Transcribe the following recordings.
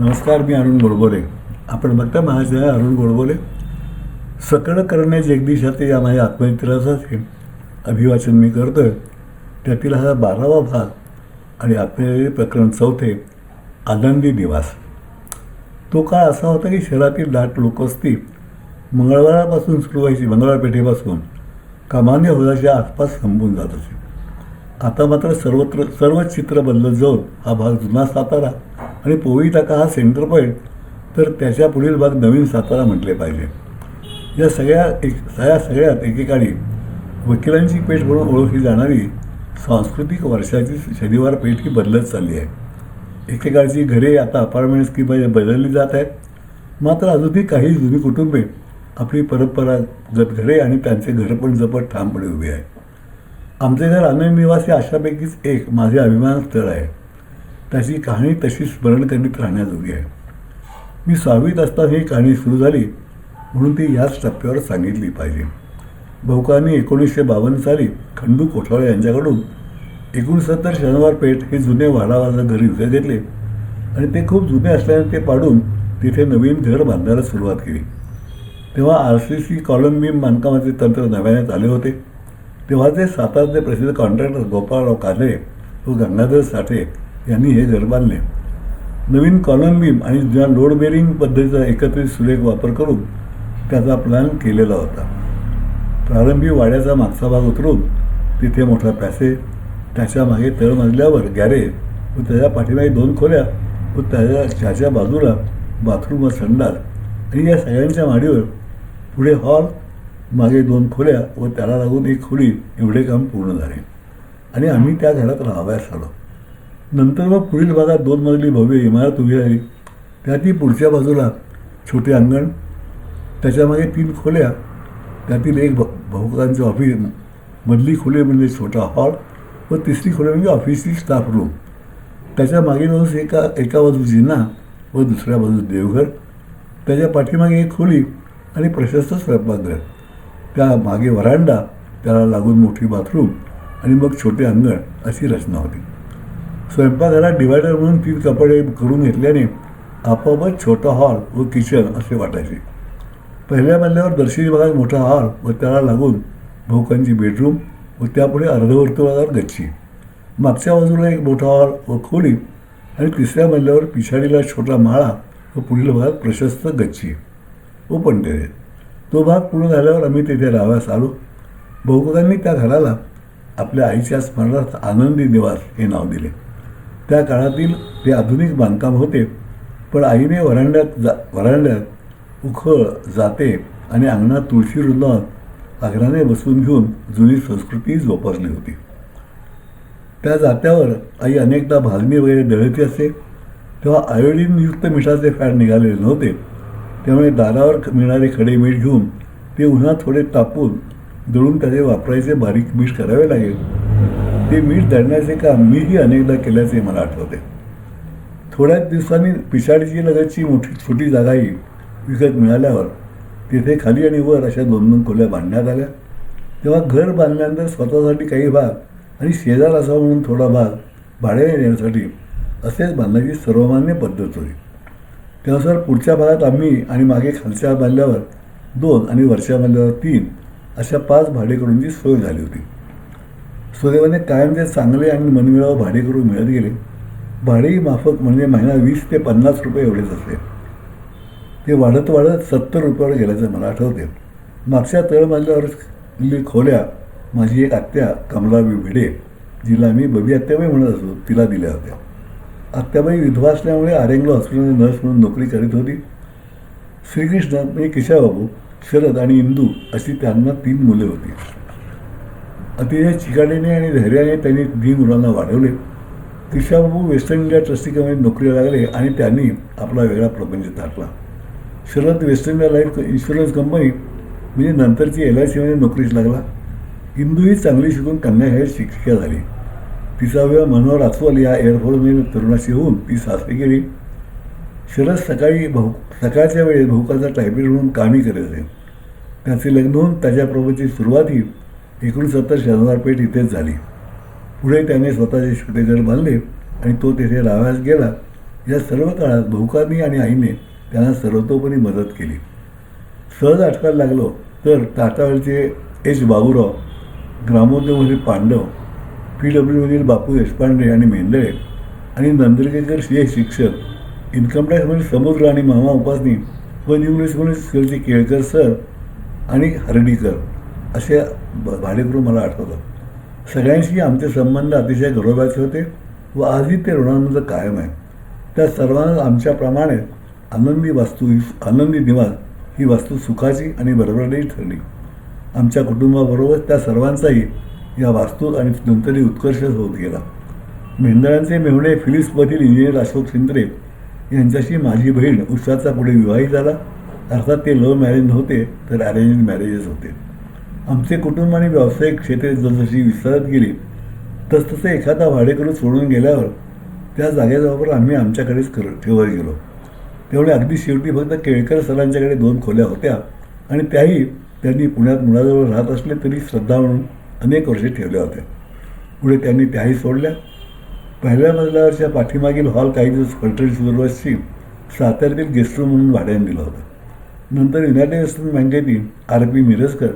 नमस्कार मी अरुण गोडबोले. आपण बघता माझ्या अरुण गोडबोले. सकळ करणे जगदीशाचे या माझ्या आत्मचित्राचे अभिवाचन मी करतो त्यातील हा बारावा भाग आणि आत्मचरित्र प्रकरण चौथे आनंदी निवास तो काळ असा होता की शहरातील दाट लोकवस्ती मंगळवारापासून सुरू व्हायची मंगळवार पेठेपासून कामान्य होदाच्या आसपास संपून जात असे आता मात्र सर्वत्र सर्वच चित्र बदलत जाऊन हा भाग जुना सातारा आणि पोळी टाका हा सेंटर पॉईंट तर त्याच्या पुढील भाग नवीन सातारा म्हटले पाहिजे. या सगळ्या एक सगळ्या सगळ्यात एकेकाळी वकिलांची पेठ म्हणून ओळखली जाणारी सांस्कृतिक वर्षाची शनिवार पेठ ही बदलत चालली आहे. एकेकाळची घरे आता अपार्टमेंट्स किंवा बदलली जात आहेत. मात्र अजूनही काही जुनी कुटुंबे आपली परंपरागत घरे आणि त्यांचे घर पण जपत ठामपणे उभी आहे आमचे घर आनंद निवासी अशापैकीच एक माझे अभिमान स्थळ आहे. त्याची कहाणी तशी स्मरण करीत राहण्याजोगी आहे. मी सहावीत असताना ही कहाणी सुरू झाली म्हणून ती याच टप्प्यावर सांगितली पाहिजे. बहुकांनी एकोणीसशे बावन्न साली खंडू कोठाळे यांच्याकडून एकोणसत्तर शनिवार पेठ हे जुने वाडावाजा घर विकत घेतले आणि ते खूप जुने असल्याने ते पाडून तिथे नवीन घर बांधायला सुरुवात केली. तेव्हा R C C column beam बांधकामाचे तंत्र नव्याने आले होते. तेव्हाचे सातारचे प्रसिद्ध कॉन्ट्रॅक्टर गोपाळराव काले व गंगाधर साठे यांनी हे घर बांधले. नवीन कॉलम बीम आणि ज्या लोड बेरिंग पद्धतीचा एकत्रित सुरेख वापर करून त्याचा प्लॅन केलेला होता. प्रारंभी वाड्याचा मागचा भाग उतरून तिथे मोठा पॅसेज त्याच्यामागे तळमजल्यावर गॅरेज व त्याच्या पाठीमागे दोन खोल्या व त्याच्या त्याच्या बाजूला बाथरूम व संडास आणि या सगळ्यांच्या माडीवर पुढे हॉल मागे दोन खोल्या व त्याला लागून एक खोली एवढे काम पूर्ण झाले. आणि आम्ही त्या घरात राहाव्यास आलो. नंतर मग पुढील भागात दोन मजली भव्य इमारत उभी राहिली. त्यातील पुढच्या बाजूला छोटे अंगण त्याच्यामागे तीन खोल्या त्यातील एक भ भाऊकांचं ऑफिस मधली खोली म्हणजे छोटा हॉल व तिसरी खोली म्हणजे ऑफिसची स्टाफ रूम त्याच्यामागे बाजूस एका एका बाजूस जिना व दुसऱ्या बाजूस देवघर. त्याच्या पाठीमागे एक खोली आणि प्रशस्त स्वयंपाकघर. त्या मागे वरांडा त्याला लागून मोठी बाथरूम आणि मग छोटे अंगण अशी रचना होती. स्वयंपाकघरात डिवायडर म्हणून तीन कपडे करून घेतल्याने आपोआपच छोटा हॉल व किचन असे वाटायचे. पहिल्या मजल्यावर दर्शनी भागात मोठा हॉल व त्याला लागून भोकांची बेडरूम व त्यापुढे अर्धवर्तुळाकार गच्ची. मागच्या बाजूला एक मोठा हॉल व खोली आणि तिसऱ्या मजल्यावर पिछाडीला छोटा माळा व पुढील भागात प्रशस्त गच्ची व पणतेरे तो भाग पूर्ण झाल्यावर आम्ही तेथे राहाव्यास आलो. बहुकांनी त्या घराला आपल्या आईच्या स्मरणार्थ आनंदी निवास हे नाव दिले. त्या काळातील ते आधुनिक बांधकाम होते पण आईने वरांड्यात जा वरांड्यात उखळ जाते आणि अंगणात तुळशी वृंदात आग्राने बसवून घेऊन जुनी संस्कृती जोपासली होती. त्या जात्यावर आई अनेकदा भाजणी वगैरे दळती असे तेव्हा आयोडीनयुक्त मिठाचे फॅट निघालेले नव्हते. त्यामुळे दारावर मिळणारे खडे मीठ घेऊन ते उन्हात थोडे तापून दळून त्याचे वापरायचे बारीक मीठ करावे लागेल. ते मीठ धरण्याचे काम मीही अनेकदा केल्याचे मला आठवते. थोड्याच दिवसांनी पिछाडीची लगतची मोठी छोटी जागाही विकत मिळाल्यावर तिथे खाली आणि वर अशा दोन दोन खोल्या बांधण्यात आल्या. तेव्हा घर बांधल्यानंतर स्वतःसाठी काही भाग आणि शेजार असावा म्हणून थोडा भाग भाड्याने देण्यासाठी असेच बांधण्याची सर्वमान्य पद्धत होती. त्यानुसार पुढच्या भागात आम्ही आणि मागे खालच्या बांधल्यावर दोन आणि वरच्या बांधल्यावर तीन अशा पाच भाडेकरूंची सोय झाली होती. सुदैवाने कायम जे चांगले आणि मनमिळाव भाडेकरू मिळत गेले भाडेही माफक म्हणजे महिना वीस ते पन्नास रुपये एवढेच असले ते वाढत वाढत सत्तर रुपयावर गेल्याचं मला आठवते. मागच्या तळमजल्यावर खोल्या माझी एक आत्या कमलाबाई भिडे जिला मी बबी आत्याबाई म्हणत असतो तिला दिल्या होत्या. आत्याबाई विधवा असल्यामुळे आरेंगलो हॉस्पिटलमध्ये नर्स म्हणून नोकरी करीत होती. श्रीकृष्ण म्हणजे किशाबाबू शरद आणि इंदू अशी त्यांना तीन मुले होती. अतिशय चिकाटीने आणि धैर्याने त्यांनी जी मुलांना वाढवले. किशाबाबू वेस्टर्न इंडिया ट्रस्टी कंपनीत नोकरीला लागले आणि त्यांनी आपला वेगळा प्रपंच टाकला Sharad western India life insurance company म्हणजे नंतरची एल आय सीमध्ये नोकरीस लागला. इंदूही चांगली शिकून कन्याशाळेत शिक्षिका झाली. तिचा वेळ मनोहर अस्वल या एअरफोर्समध्ये तरुणाशी होऊन ती सासरी गेली. शरद सकाळी भाऊ सकाळच्या वेळेत भाऊकाचा टायपिस्ट म्हणून कामी करत असे त्याचे लग्न होऊन त्याच्याप्रभूची सुरुवात ही एकोणसत्तर शनिवार पेठ इथेच झाली. पुढे त्याने स्वतःचे छोटे घर बांधले आणि तो तेथे राहाव्यास गेला. या सर्व काळात भाऊकांनी आणि आईने त्यांना सर्वतोपरी मदत केली. सहज अटकायला लागलो तर तातावरचे एच बाबूराव ग्रामोद्योगमधील पांडव पी डब्ल्यूमधील बापू देशपांडे आणि मेंदळे आणि नंदुरकेकर हे शिक्षक इन्कम टॅक्समधील समुद्र आणि मामा उपासनी व न्यू युनिव्हर्सिटीमधील स्कूलचे केळकर सर आणि हर्डीकर. असे ब- भाडेकरू मला आठवतात. सगळ्यांशी आमचे संबंध अतिशय गौरवाचे होते व आजही ते ऋणांमध्ये कायम आहे. त्या सर्वांना आमच्याप्रमाणे आनंदी वास्तू ही आनंदी निवास ही वास्तू सुखाची आणि बरोबरही ठरली. आमच्या कुटुंबाबरोबर त्या सर्वांचाही या वास्तूत आणि नंतरही उत्कर्ष होत गेला. मेंदळांचे मेहुणे फिलिप्समधील इंजिनियर अशोक शिंद्रे यांच्याशी माझी बहीण उषाचा पुढे विवाही झाला. अर्थात ते लव्ह मॅरेज नव्हते तर अरेंज मॅरेजेस होते. आमचे कुटुंब आणि व्यावसायिक क्षेत्रे जसजशी विस्तारत गेली तसतसे एखादा भाडेकरू सोडून गेल्यावर त्या जागेचा वापर आम्ही आमच्याकडेच कर ठेवत गेलो. तेवढे अगदी शेवटी फक्त केळकर सरांच्याकडे दोन खोल्या होत्या आणि त्याही त्यांनी पुण्यात मुलाजवळ राहत असले तरी श्रद्धा म्हणून अनेक वर्षे ठेवल्या होत्या. पुढे त्यांनी त्याही सोडल्या. पहिल्या मजल्यावरच्या पाठीमागील हॉल काही दिवस फलटण सुरुवातशी साताऱ्यातील गेस्ट रूम म्हणून भाड्याने दिला होता. नंतर युनायटेड स्टेट बँकेतील आर पी मिरजकर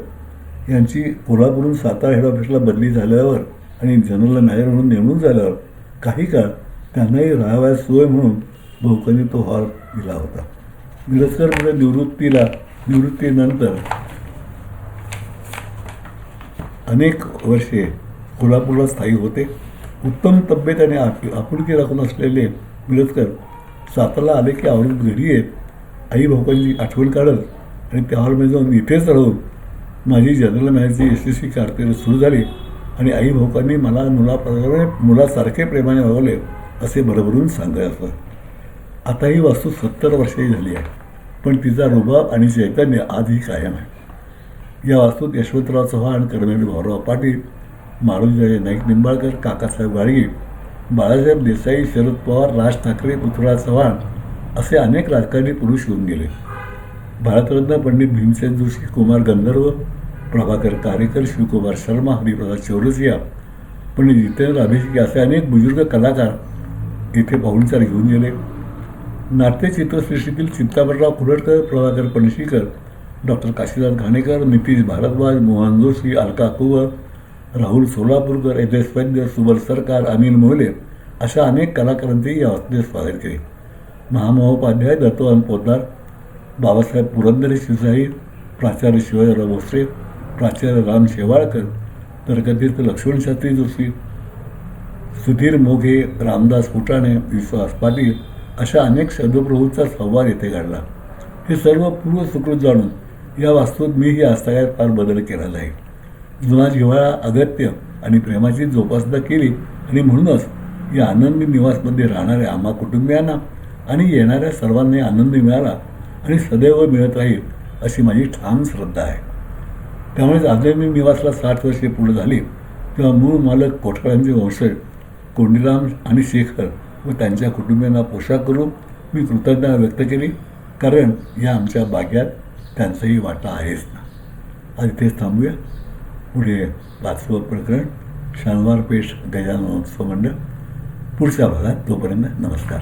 यांची कोल्हापूरहून सातारा हेड ऑफिसला बदली झाल्यावर आणि जनरल मॅनेजर म्हणून नेमणूक झाल्यावर काही काळ त्यांनाही राहावयास सोय म्हणून भाऊकांनी तो हॉल दिला होता. मिरजकरमध्ये निवृत्तीला निवृत्तीनंतर अनेक वर्षे कोल्हापूरला स्थायी होते. उत्तम तब्येत आणि आप आपुलकी राखून असलेले मिरजकर सातारला आले की आवडून घरी येत. आई भाऊकांची आठवण काढत आणि त्या हॉलमध्ये जाऊन इथेच राहून माझी जनरल मॅनेजची यशस्वी कारकीर्द सुरू झाली आणि आई भाऊकांनी मला मुलाप्रमाणे मुलासारखे प्रेमाने वागवले असे भरभरून सांगायचं. आता ही वास्तू सत्तर वर्षही झाली आहे पण तिचा रुबाब आणि चैतन्य आजही कायम आहे. या वास्तूत यशवंतराव चव्हाण कर्मवीर भाऊराव पाटील मारुतीराजे नाईक निंबाळकर काकासाहेब गाडगी बाळासाहेब देसाई शरद पवार राज ठाकरे पृथ्वीराज चव्हाण असे अनेक राजकारणी पुरुष होऊन गेले. भारतरत्न पंडित भीमसेन जोशी कुमार गंधर्व प्रभाकर कारेकर शिवकुमार शर्मा हरिप्रसाद चौरसिया पंडित जितेंद्र अभिषेक असे अनेक बुजुर्ग कलाकार येथे पाहुणचार घेऊन गेले. नाट्य चित्रसृष्टीतील चिंतामणराव कुरडकर प्रभाकर पणशीकर डॉक्टर काशीनाथ घाणेकर नितीश भारद्वाज मोहन जोशी अलका कुवर राहुल सोलापूरकर एस वैद्य सुबल सरकार अनिल मोहले अशा अनेक कलाकारांचेही या वास्तुने स्वागत केले. महामहोपाध्याय दत्तवान पोद्दार बाबासाहेब पुरंदरे शिवशाही प्राचार्य शिवाजीराव भोसरे प्राचार्य राम शेवाळकर तर्कतीर्थ लक्ष्मणशास्त्री जोशी सुधीर मोघे रामदास फुटाणे विश्वास पाटील अशा अनेक शब्दप्रभूंचा संवाद येथे घडला. हे सर्व पूर्व सुकृत जाणून या वास्तूत मीही आस्थायात फार बदल केला आहे जुना जिव्हाळा अगत्य आणि प्रेमाची जोपासना केली आणि म्हणूनच या आनंदी निवासमध्ये राहणाऱ्या आम्हा कुटुंबियांना आणि येणाऱ्या सर्वांनी आनंद मिळाला आणि सदैव मिळत राहील अशी माझी ठाम श्रद्धा आहे. त्यामुळेच आदरणीय निवासला साठ वर्षे पूर्ण झाली. तेव्हा मूळ मालक कोठाळांचे वंशज कोंडीराम आणि शेखर व त्यांच्या कुटुंबियांना पोशाख करून मी कृतज्ञता व्यक्त केली. कारण या आमच्या बाग्यात त्यांचाही वाटा आहेच ना. आज इथेच थांबूया. पुढे पाचवं प्रकरण शनिवार पेठ गजानन उत्सव मंडळ पुढच्या भागात तोपर्यंत नमस्कार.